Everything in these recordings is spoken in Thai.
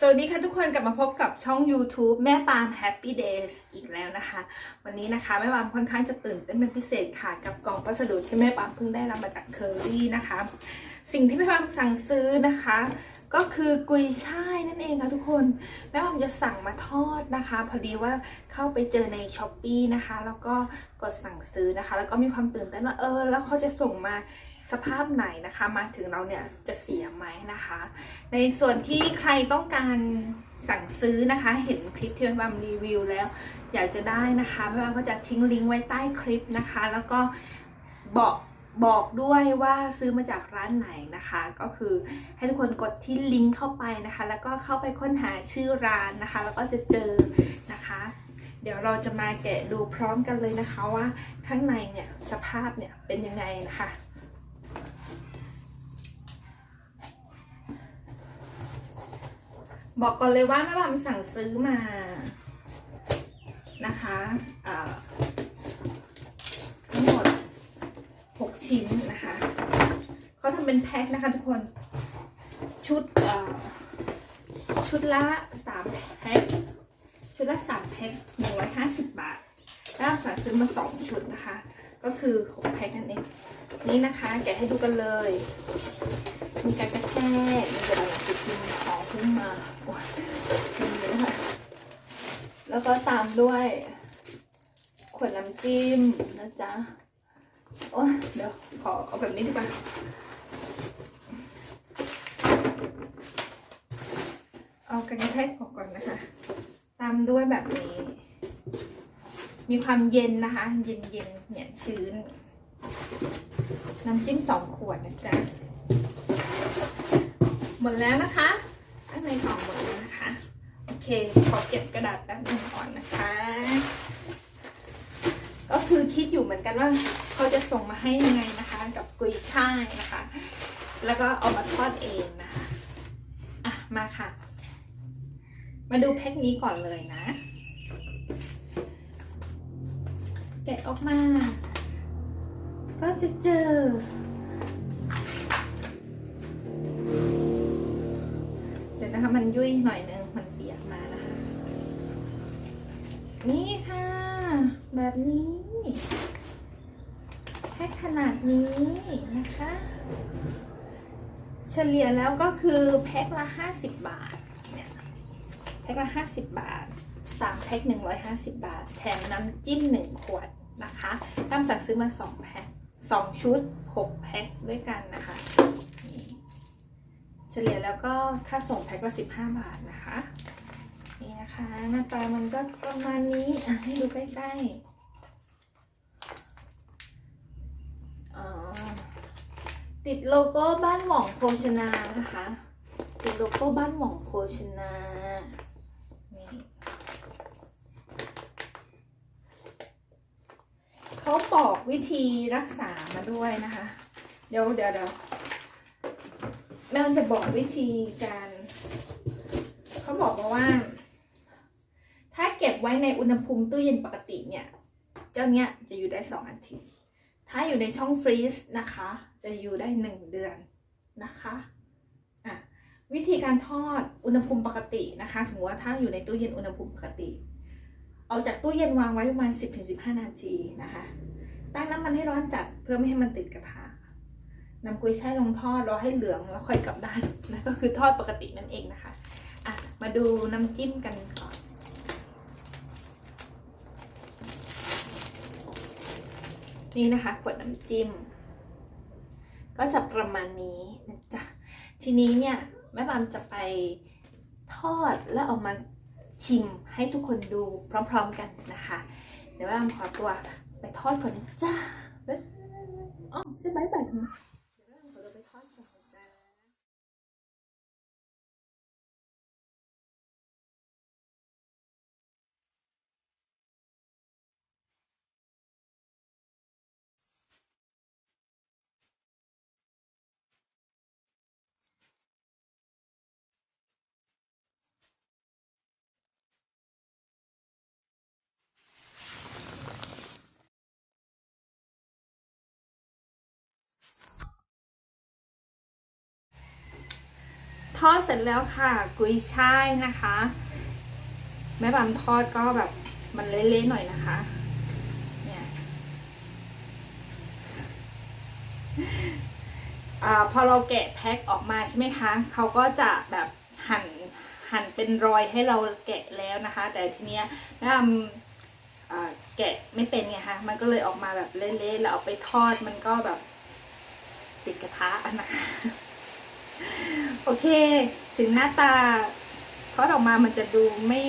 สวัสดีค่ะทุกคนกลับมาพบกับช่อง YouTube แม่ปาล์ม Happy Days อีกแล้วนะคะ วันนี้นะคะ แม่ปาล์มค่อนข้างจะตื่นเต้นเป็นพิเศษค่ะ กับกล่องพัสดุที่แม่ปาล์มเพิ่งได้รับมาจากเคอรี่นะคะ สิ่งที่แม่ปาล์มสั่งซื้อนะคะ ก็คือกุยช่ายนั่นเองค่ะทุกคนแม่ปาล์มจะสั่งมาทอดนะคะ พอดีว่าเข้าไปเจอใน s h อ p e e นะคะ แล้วก็กดสั่งซื้อนะคะ แล้วก็มีความตื่นเต้นว่าเออ แล้วเขาจะส่งมา สภาพไหนนะคะมาถึงเราเนี่ยจะเสียไหมนะคะ ในส่วนที่ใครต้องการสั่งซื้อนะคะ เห็นคลิปที่แม่บามรีวิวแล้ว อยากจะได้นะคะแม่บาก็จะทิ้งลิงก์ไว้ใต้คลิปนะคะ แล้วก็บอกบอกด้วยว่าซื้อมาจากร้านไหนนะคะ ก็คือให้ทุกคนกดที่ลิงก์เข้าไปนะคะ แล้วก็เข้าไปค้นหาชื่อร้านนะคะ แล้วก็จะเจอนะคะ เดี๋ยวเราจะมาแกะดูพร้อมกันเลยนะคะว่าข้างในเนี่ยสภาพเนี่ยเป็นยังไงนะคะ บอกก่อนเลยว่าแม่บามสั่งซื้อมานะคะทั้งหมด 6 ชิ้นนะคะเขาทำเป็นแพ็คนะคะทุกคน ชุดชุดละ 3 แพ็ค ชุดละ 3 แพ็ค150 บาท แล้วสั่งซื้อมา 2 ชุดนะคะ ก็คือ6แพ็คนั่นเอง นี่นะคะ แกะให้ดูกันเลย มีการกระแทกมีกระดาษติดมือของขึ้นมาโอ้ยเป็นอย่างนี้ค่ะแล้วก็ตามด้วยขวดน้ำจิ้มนะจ๊ะ โอ้ยเดี๋ยวขอเอาแบบนี้ดีกว่าเอาการกระแทกออกก่อนนะคะ ตามด้วยแบบนี้ มีความเย็นนะคะ เย็นเย็นเนี่ยชื้น น้ำจิ้มสองขวดนะจ๊ะ หมดแล้วนะคะข้างในกล่องหมดแล้วนะคะ โอเค ขอเก็บกระดาษแป๊บนึงก่อนนะคะ ก็คือคิดอยู่เหมือนกันว่าเขาจะส่งมาให้ยังไงนะคะ กับกุยช่ายนะคะ แล้วก็เอามาทอดเองนะคะ อะ มาค่ะ มาดูแพ็คนี้ก่อนเลยนะ แกะออกมา ก็จะเจอ เดี๋ยวนะคะมันยุ่ยหน่อยนึงมันเปียกมานะคะ นี่ค่ะ แบบนี้แพ็คขนาดนี้นะคะ เฉลี่ยแล้วก็คือแพ็คละ 50 บาทเนี่ยแพ็คละ 50 บาท 3แพ็ค150 บาท แถมน้ำจิ้ม 1 ขวดนะคะตั้มสั่งซื้อมา 2 แพ็ค2 ชุด 6 แพ็คด้วยกันนะคะเฉลี่ยแล้วก็ค่าส่งแพ็คละ15 บาทนะคะ นี่นะคะหน้าตามันก็ประมาณนี้อะให้ดูใกล้ๆอ๋อติดโลโก้บ้านหว่องโภชนานะคะ ติดโลโก้บ้านหว่องโภชนานี่เขา บอกวิธีรักษามาด้วยนะคะ เดี๋ยวเดี๋ยวเดี๋ยวแม่มันจะบอกวิธีการ เขาบอกมาว่า ถ้าเก็บไว้ในอุณหภูมิตู้เย็นปกติเนี่ย เจ้าเนี้ยจะอยู่ได้สองอาทิตย์ถ้าอยู่ในช่องฟรีซนะคะ จะอยู่ได้หนึ่งเดือนนะคะอะวิธีการทอดอุณหภูมิปกตินะคะ สมมติว่าถ้าอยู่ในตู้เย็นอุณหภูมิปกติ เอาจากตู้เย็นวางไว้ประมาณ 10-15 นาทีนะคะ ตั้งน้ำมันให้ร้อนจัดเพื่อไม่ให้มันติดกระทะนำกุยช่ายลงทอดรอให้เหลืองแล้วค่อยกลับด้านนั่นก็คือทอดปกตินั่นเองนะคะอะมาดูน้ำจิ้มกันก่อนนี่นะคะขวดน้ำจิ้ม ก็จะประมาณนี้นะจ๊ะทีนี้เนี่ยแม่บามจะไปทอดแล้วเอามา ชิมให้ทุกคนดูพร้อมๆกันนะคะ เดี๋ยวแม่บามขอตัวไปทอดก่อนนะจ้าบ๊ายบายอ๋อจะบายบายทำไมเดี๋ยวแม่ขอตัวไปทอดก่อนนะจ๊ะ ดเสร็จแล้วค่ะ กุยช่ายนะคะ แม่บำทอดก็แบบมันเละๆหน่อยนะคะ เนี่ยอาพอเราแกะแพ็คออกมาใช่ไหมคะ เขาก็จะแบบหั่นหั่นเป็นรอยให้เราแกะแล้วนะคะ แต่ทีเนี้ยแม่ทำอ่าแกะไม่เป็นไงคะมันก็เลยออกมาแบบเละๆแล้วเอาไปทอดมันก็แบบติดกระทะนะคะ โอเค ถึงหน้าตาทอดออกมามันจะดูไม่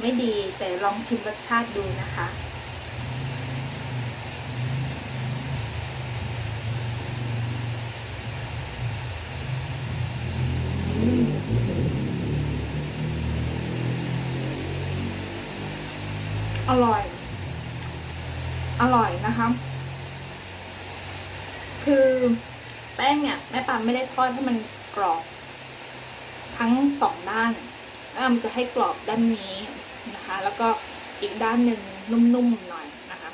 ไม่ดีแต่ลองชิมรสชาติดูนะคะอร่อย อร่อยนะคะ คือ แป้งเนี่ยแม่ปามไม่ได้ทอดให้มันกรอบ ทั้งสองด้านม่ปามจะให้กรอบด้านนี้นะคะ แล้วก็อีกด้านหนึ่งนุ่มๆหน่อยนะคะ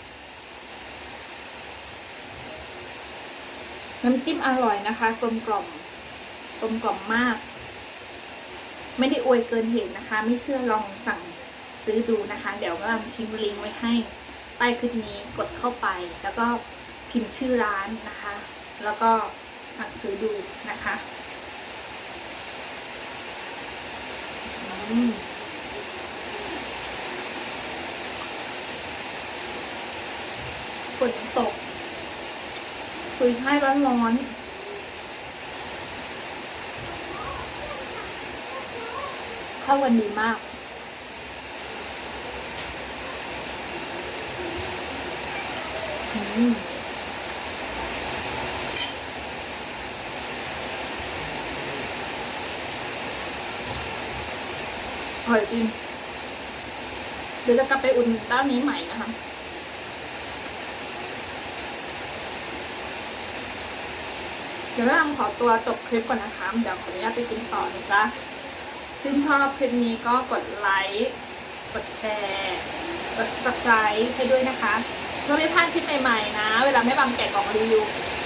น้ำจิ้มอร่อยนะคะ กลมกล่อมกลมกล่อมมาก ไม่ได้อวยเกินเหตุนะคะ ไม่เชื่อลองสั่งซื้อดูนะคะ เดี๋ยวก็ทิ้งลิงก์ไว้ให้ใต้คลิปนี้กดเข้าไป แล้วก็พิมพ์ชื่อร้านนะคะ แล้วก็ สั่งซื้อดูนะคะฝนตกคุยช่ายร้อนเข้ากันดีมากอืม อร่อยจริงเดี๋ยวจะกลับไปอุ่นเจ้านี้ใหม่นะคะเดี๋ยวเราขอตัวจบคลิปก่อนนะคะ เดี๋ยวขออนุญาตไปกินต่อนะจ๊ะชื่นชอบคลิปนี้ก็กดไลค์กดแชร์กด subscribe ให้ด้วยนะคะเพื่อไม่พลาดคลิปใหม่ๆนะ เวลาแม่บางแกะกล่องรีวิว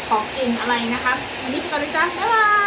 ของกินอะไรนะคะวันนี้ไปก่อนเลยจ้ะบ๊ายบาย